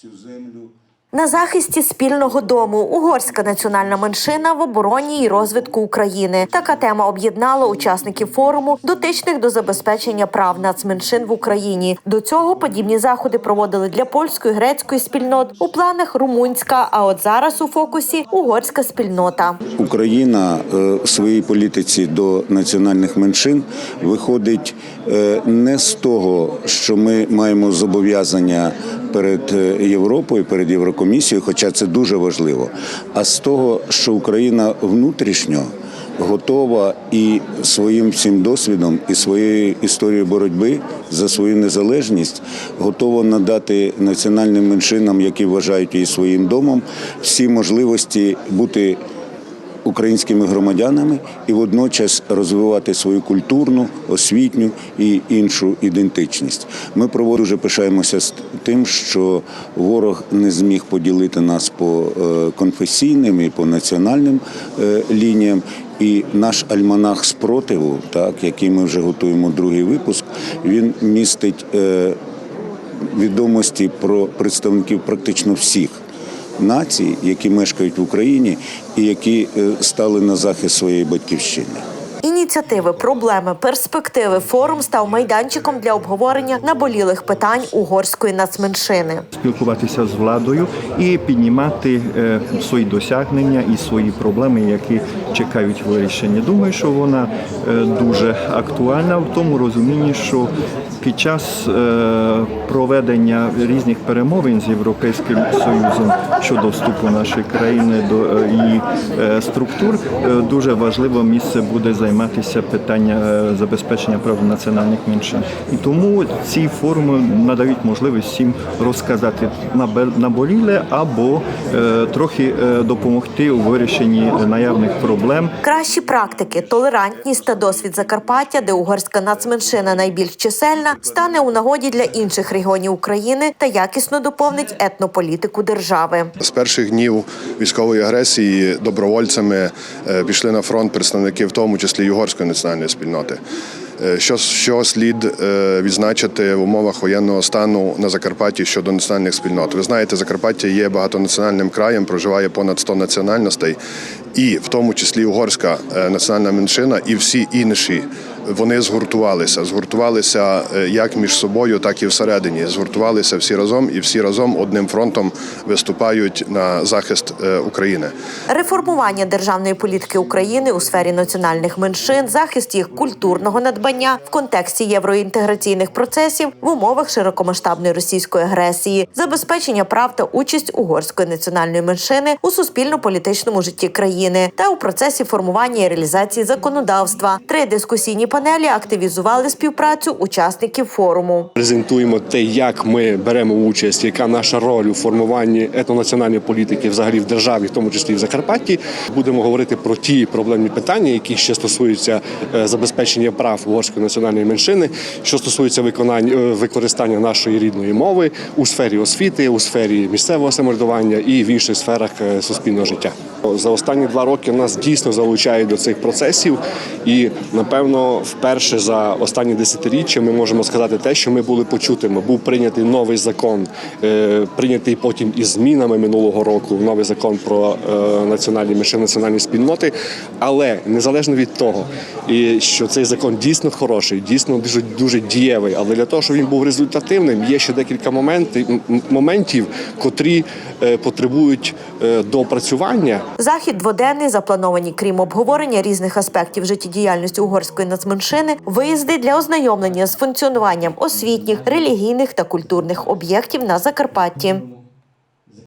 цю землю. На захисті спільного дому угорська національна меншина в обороні і розвитку України. Така тема об'єднала учасників форуму, дотичних до забезпечення прав нацменшин в Україні. До цього подібні заходи проводили для польської грецької спільнот у планах румунська. А от зараз у фокусі угорська спільнота. Україна е, в своїй політиці до національних меншин виходить е, не з того, що ми маємо зобов'язання перед е, Європою, перед Єврокомісією, хоча це дуже важливо, а з того, що Україна внутрішньо готова і своїм всім досвідом, і своєю історією боротьби за свою незалежність готова надати національним меншинам, які вважають її своїм домом, всі можливості бути українськими громадянами і водночас розвивати свою культурну, освітню і іншу ідентичність. Ми проводимо дуже пишаємося з тим, що ворог не зміг поділити нас по е, конфесійним і по національним е, лініям. І наш альманах спротиву, так який ми вже готуємо другий випуск, він містить е, відомості про представників практично всіх націй, які мешкають в Україні і які е, стали на захист своєї батьківщини. Ініціативи, проблеми, перспективи. Форум став майданчиком для обговорення наболілих питань угорської нацменшини. спілкуватися з владою і піднімати е, свої досягнення і свої проблеми, які чекають вирішення. Думаю, що вона е, дуже актуальна в тому розумінні, що під час е, проведення різних перемовин з Європейським Союзом щодо вступу нашої країни до її структур, дуже важливо місце буде займатися питання е, забезпечення прав національних меншин. І тому ці форуми надають можливість всім розказати наболіле або е, трохи е, допомогти у вирішенні наявних проблем. Кращі практики, толерантність та досвід Закарпаття, де угорська нацменшина найбільш чисельна, стане у нагоді для інших регіонів України та якісно доповнить етнополітику держави. З перших днів військової агресії добровольцями пішли на фронт представники, в тому числі й угорської національної спільноти. Е, Що, що слід е, відзначити в умовах воєнного стану на Закарпатті щодо національних спільнот? Ви знаєте, Закарпаття є багатонаціональним краєм, проживає понад 100 національностей, і в тому числі угорська е, національна меншина, і всі інші вони згуртувалися. Згуртувалися е, як між собою, так і всередині. Згуртувалися всі разом, і всі разом одним фронтом виступають на захист е, України. Реформування державної політики України у сфері національних меншин, захист їх культурного надбання в контексті євроінтеграційних процесів в умовах широкомасштабної російської агресії, забезпечення прав та участь угорської національної меншини у суспільно-політичному житті країни та у процесі формування і реалізації законодавства. Три дискусійні панелі активізували співпрацю учасників форуму. презентуємо те, як ми беремо участь, яка наша роль у формуванні етнонаціональної політики взагалі в державі, в тому числі в Закарпатті. Будемо говорити про ті проблемні питання, які ще стосуються е, забезпечення прав угорської національної меншини, що стосується виконання е, використання нашої рідної мови у сфері освіти, у сфері місцевого самоврядування і в інших сферах е, суспільного життя. За останні два роки нас дійсно залучають до цих процесів, і напевно, вперше за останні десятиріччя ми можемо сказати те, що ми були почутими. Був прийнятий новий закон, е, прийнятий потім із змінами минулого року. Новий закон про е, національні меншини, національні спільноти. Але незалежно від того, що цей закон дійсно хороший, дійсно дуже дуже дієвий. Але для того, щоб він був результативним, є ще декілька моментів, моментів, котрі е, потребують доопрацювання. Захід дводенний заплановані, крім обговорення різних аспектів життєдіяльності угорської нацменшини, виїзди для ознайомлення з функціонуванням освітніх, релігійних та культурних об'єктів на Закарпатті.